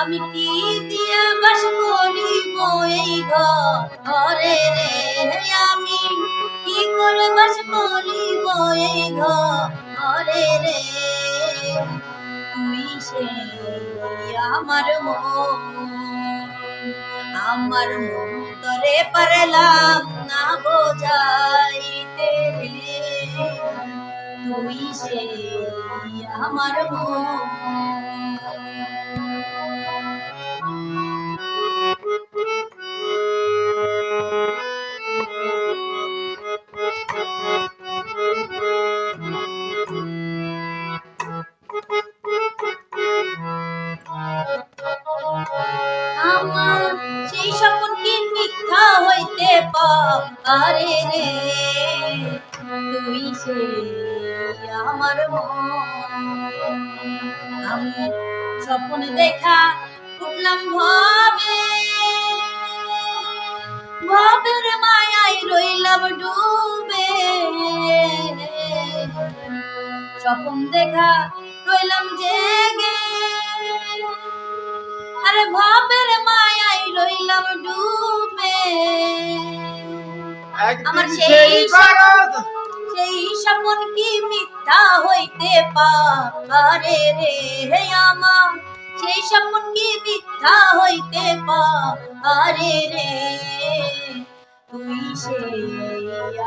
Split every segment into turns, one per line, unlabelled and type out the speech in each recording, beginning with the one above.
আমি কি দিয়ে বাস করিব এই ঘরে রে? আমি কি করে বাস করিব এই ঘরে রে? তুই আমার মন আমার মন। তরে পারলাম না বোঝাইতে। তুই সে আমার আমার পারে রে। তুই সে আমার মন। আমি স্বপ্ন দেখা উঠলাম ভাবে। ভাবের মায়ায় রইলাম ডুবে। স্বপ্ন দেখা রইলাম জেগে। আরে মায়ায় রইলাম ডুবে। আমার সেই
সেই
স্বপন কি মিথ্যা হইতে পারে রে হে আমার? সেই স্বপন কি মিথ্যা হইতে পারে রে? তুই সে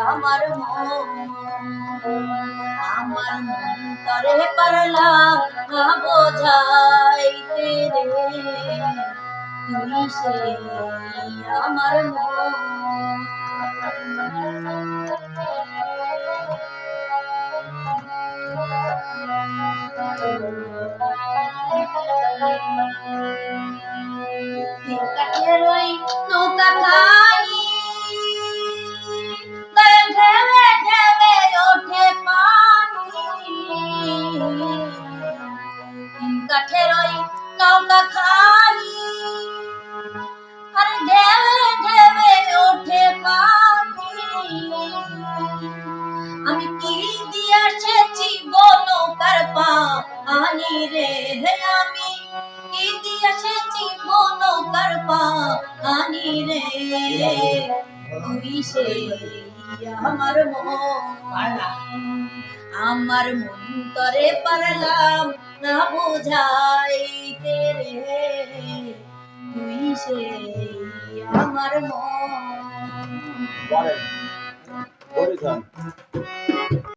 আমার মন আমার মন তরে পারলাম বোঝাইতে রে। তুই সে আমার মন নৌকা খানি ঢেবে ঢেবে ওঠে পানি কাঠের নৌকা খানি আমি কি দিয়া সেছি বনকার পানি রে হে আমি কি দিয়া সেছি বনকার পানি রে তুই সে আমার মন। আমার মন তরে পারলাম না বোঝাইতে রে। তুই সে আমার মন।
What is that?